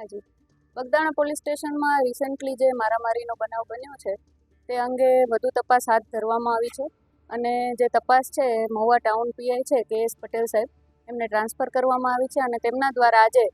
હાજી બગદાણા પોલીસ સ્ટેશનમાં રિસેન્ટલી જે મારામારીનો બનાવ બન્યો છે, તે અંગે વધુ તપાસ હાથ ધરવામાં આવી છે અને જે તપાસ છે મહુવા ટાઉન પીઆઈ છે કે એસ પટેલ સાહેબ, એમને ટ્રાન્સફર કરવામાં આવી છે અને તેમના દ્વારા આજે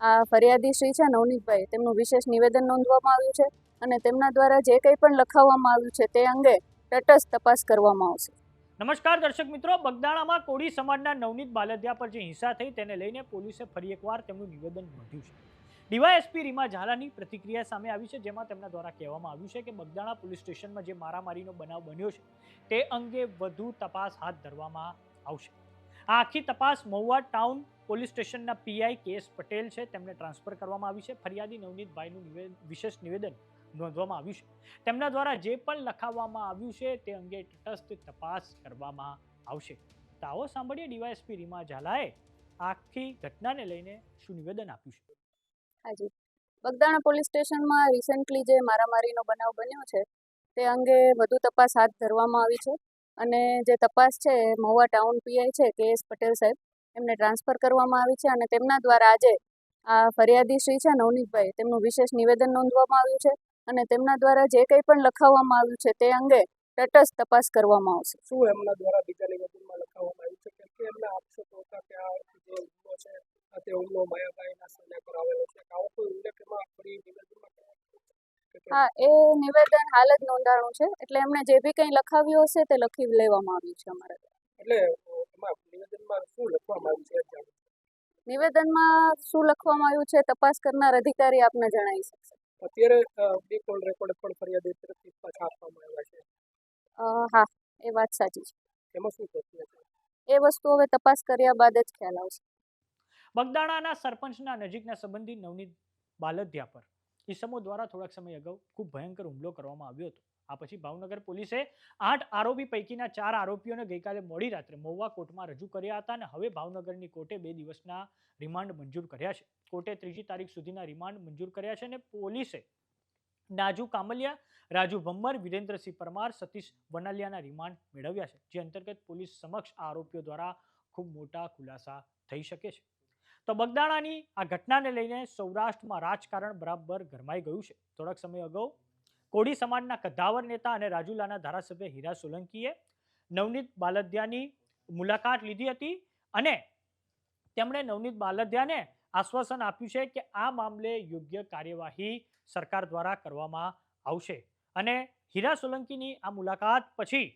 આ ફરિયાદી શ્રી છે, નવનીતભાઈ, તેમનું વિશેષ નિવેદન નોંધવામાં આવ્યું છે અને તેમના દ્વારા જે કંઈ પણ લખાવવામાં આવ્યું છે, તે અંગે તટસ્થ તપાસ કરવામાં આવશે. નમસ્કાર દર્શક મિત્રો, બગદાણામાં કોળી સમાજના નવનીત બાલદિયા પર જે હિંસા થઈ, તેને લઈને પોલીસે ફરી એકવાર તેમનું નિવેદન નોંધ્યું છે. ડીવાયએસપી રીમા ઝાલાની પ્રતિક્રિયા સામે આવી છે, જેમાં તેમના દ્વારા કહેવામાં આવ્યું છે કે બગદાણા પોલીસ સ્ટેશનમાં જે મારામારીનો બનાવ બન્યો છે, તે અંગે વધુ તપાસ હાથ ધરવામાં આવશે. આ આખી તપાસ મહુવા ટાઉન પોલીસ સ્ટેશનના પીઆઈ કે એસ પટેલ છે, તેમને ટ્રાન્સફર કરવામાં આવી છે. ફરિયાદી નવનીતભાઈનું વિશેષ નિવેદન નોંધવામાં આવ્યું છે. તેમના દ્વારા જે પણ લખાવવામાં આવ્યું છે, તે અંગે તટસ્થ તપાસ કરવામાં આવશે. તો આવો સાંભળીએ ડીવાયએસપી રીમા ઝાલાએ આખી ઘટનાને લઈને શું નિવેદન આપ્યું છે. હાજી. બગદાણા પોલીસ સ્ટેશનમાં રિસેન્ટલી જે મારામારીનો બનાવ બન્યો છે, તે અંગે વધુ તપાસ હાથ ધરવામાં આવી છે અને જે તપાસ છે મહુવા ટાઉન પીઆઈ છે, કે એસ પટેલ સાહેબ, એમને ટ્રાન્સફર કરવામાં આવી છે અને તેમના દ્વારા આજે આ ફરિયાદી શ્રી છે નવનીતભાઈ તેમનું વિશેષ નિવેદન નોંધવામાં આવ્યું છે અને તેમના દ્વારા જે કંઈ પણ લખાવવામાં આવ્યું છે તે અંગે તટસ્થ તપાસ કરવામાં આવશે. શું એમના દ્વારા બીજા નિવેદનમાં લખાવવામાં આવ્યું છે? કે એમના આક્ષેપો હતા કે આ જે હુમલો છે તે હુમલો માયાભાઈના સને પર આવેલો છે કે આવો કોઈ ઉલ્લેખ એમાં ફરી નિવેદનમાં કરવામાં આવ્યો છે કે કેમ? હા એ નિવેદન હાલ જ નોંધાણું છે. એટલે એમણે જે બી કંઈ લખાવ્યું હશે તે લખી લેવામાં આવ્યું છે અમારે. એટલે નિવેદનમાં શું લખવામાં આવ્યું છે નિવેદનમાં શું લખવામાં આવ્યું છે તપાસ કરનાર અધિકારી આપને જણાવી શકશે. અત્યારે બે કોલ રેકોર્ડ પણ ફરિયાદી તરફથી પાછા આપવામાં આવ્યા છે. હા એ વાત સાચી છે. એમાં શું એ વસ્તુ હવે તપાસ કર્યા બાદ જ ખ્યાલ આવશે. બગદાણાના સરપંચના નજીકના સંબંધી નવનીત બાલધ્યા પર. ઈસમો દ્વારા થોડાક સમય અગાઉ ખૂબ ભયંકર હુમલો કરવામાં આવ્યો હતો. આ પછી ભાવનગર પોલીસે આઠ આરોપી પૈકીના ચાર આરોપીઓને ગઈકાલે મોડી રાત્રે મહુવા કોર્ટમાં રજૂ કર્યા હતા અને હવે ભાવનગરની કોર્ટે બે દિવસના રિમાન્ડ મંજૂર કર્યા છે. કોર્ટે ત્રીજી તારીખ સુધીના રિમાન્ડ મંજૂર કર્યા છે અને પોલીસે નાજુ કામલિયા, રાજુ ભમ્મર, વિરેન્દ્રસિંહ પરમાર, સતીશ વનાલિયાના રિમાન્ડ મેળવ્યા છે, જે અંતર્ગત પોલીસ સમક્ષ આરોપીઓ દ્વારા ખૂબ મોટા ખુલાસા થઈ શકે છે. તો બગદાણાની આ ઘટનાને લઈને સૌરાષ્ટ્રમાં રાજકારણ બરાબર ગરમાઈ ગયું છે. થોડાક સમય અગાઉ કોડી સમાજના કદ્દાવર નેતા અને રાજુલાના ધારાસભ્ય હીરા સોલંકીએ નવનીત બાલદિયાની મુલાકાત લીધી હતી અને તેમણે નવનીત બાલદિયાને આશ્વાસન આપ્યું છે કે આ મામલે યોગ્ય કાર્યવાહી સરકાર દ્વારા કરવામાં આવશે. અને હીરા સોલંકીની આ મુલાકાત પછી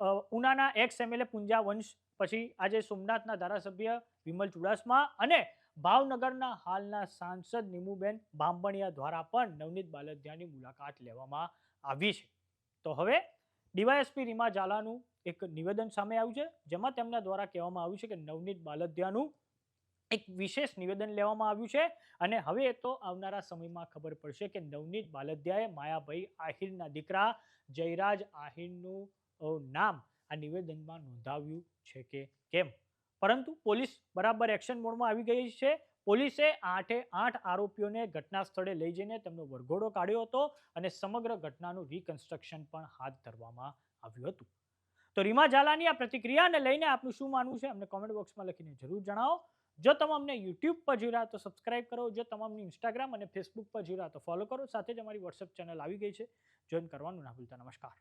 ઉનાના એક્સ એમએલએ પુંજા વંશ, પછી આજે સોમનાથના ધારાસભ્ય વિમલ ચુડાસમા અને ભાવનગરના હાલના સાંસદ નીમુબેન બાંભણિયા દ્વારા પણ નવનીત બાલદિયાની મુલાકાત લેવામાં આવી છે. તો હવે ડીવાયએસપી રીમા ઝાલાનું એક નિવેદન સામે આવ્યું છે, જેમાં તેમના દ્વારા કહેવામાં આવ્યું છે કે નવનીત બાલદિયાનું એક વિશેષ નિવેદન લેવામાં આવ્યું છે. અને હવે તો આવનારા સમયમાં ખબર પડશે કે નવનીત બાલદિયાએ માયાભાઈ આહિરના દીકરા જયરાજ આહિરનું નામ આ નિવેદનમાં નોંધાવ્યું છે કે કેમ? પરંતુ પોલીસ બરાબર એક્શન મોડમાં આવી ગઈ છે. પોલીસે આઠે આઠ આરોપીઓને ઘટના સ્થળે લઈ જઈને તેમનો વરઘોડો કાઢ્યો હતો અને સમગ્ર ઘટનાનું રિકન્સ્ટ્રક્શન પણ હાથ ધરવામાં આવ્યું હતું. તો રીમા ઝાલાની આ પ્રતિક્રિયાને લઈને આપનું શું માનવું છે? અમને કોમેન્ટ બોક્સમાં લખીને જરૂર જણાવો. જો તમે યુટ્યુબ પર જોઈ રહ્યા તો સબસ્ક્રાઇબ કરો. જો તમે ઇન્સ્ટાગ્રામ અને ફેસબુક પર જોઈ રહ્યા તો ફોલો કરો. સાથે જ અમારી વોટ્સએપ ચેનલ આવી ગઈ છે. જોઈન કરવાનું ના ભૂલતા. નમસ્કાર.